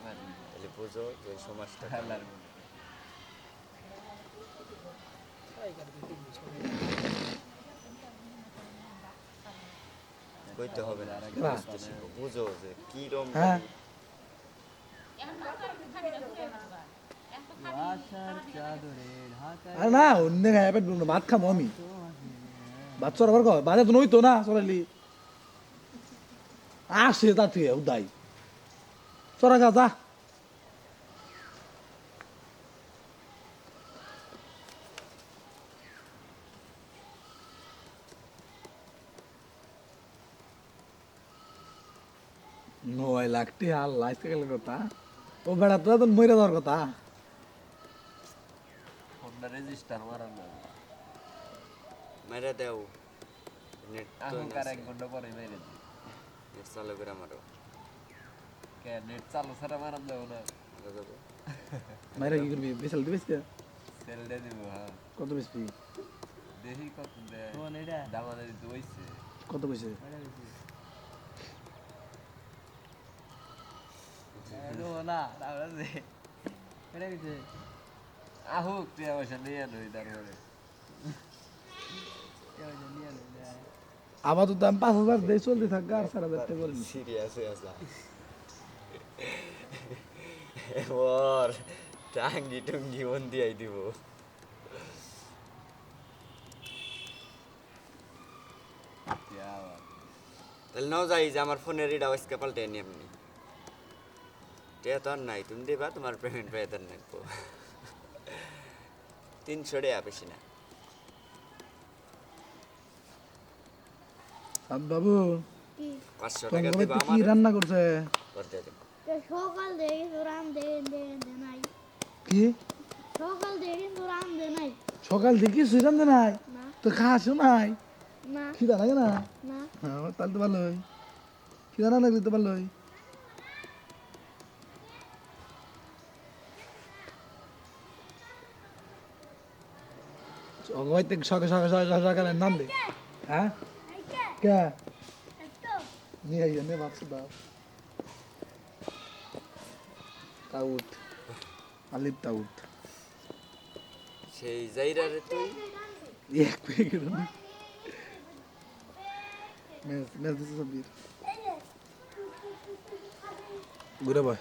তাহলে যে সমাজটা খেলার কইতে হবে না। বুঝো যে কি রকম হ্যাঁ আরে না অন্য খামো আমি। ভাত চড়াবার কর বাজে তো না চড়াইলি আসে তা তুই চড়া গা যা। নয় লাখ টি আর লাইফ গেল কথা। ও বেড়া তো এখন মরে যাওয়ার কথা। ফোনটা রেজিস্টার মারার না মেরে দেও। নেট তো এক ঘণ্টা পরে মেরে দিই নেট চালু করে মারো। কে নেট চালু ছাড়া মারান দেবো না। মারা যাবে মাইরা কি করবি? বেসাল দিবিস কে সেল দিয়ে দিব হ্যাঁ। কত দেখি কত দামানে দিতে আহুক নই তারপরে আমার তো দাম পাঁচ হাজার দিয়ে চলতে থাকবে আর টাকা করে নিস। সিরিয়াস ওর টাঙ্গি টুঙ্গি মন দিয়াই দিব। তাহলে নাও যাই যে আমার ফোনের রিড আওয়াজকে পাল্টে নি এমনি। টিয়া তো আর নাই তুমি দেবা তোমার পেমেন্ট পেয়ে তার নাকবো তিনশো টাকা বেশি না। সাদ বাবু পাঁচশো টাকা দিবা আমার রান্না করছে? সকাল দে দে নাই কি সকাল রান্ধে নাই সকাল থেকে কিছুই রান্ধে নাই তো খাসও নাই না খিদা লাগে না না তাহলে তো ভালোই খিদা না লাগলে তো ভালোই হয়তো সকাল সকাল সকাল সকালে নাম দে হ্যাঁ কে নিয়ে আইয়া নে দাও তাউট আলিপ তাউত সেই জাইরা রে তুই? এক প্যাকেট মেস মেস দিছে সব ঘুরে বয়।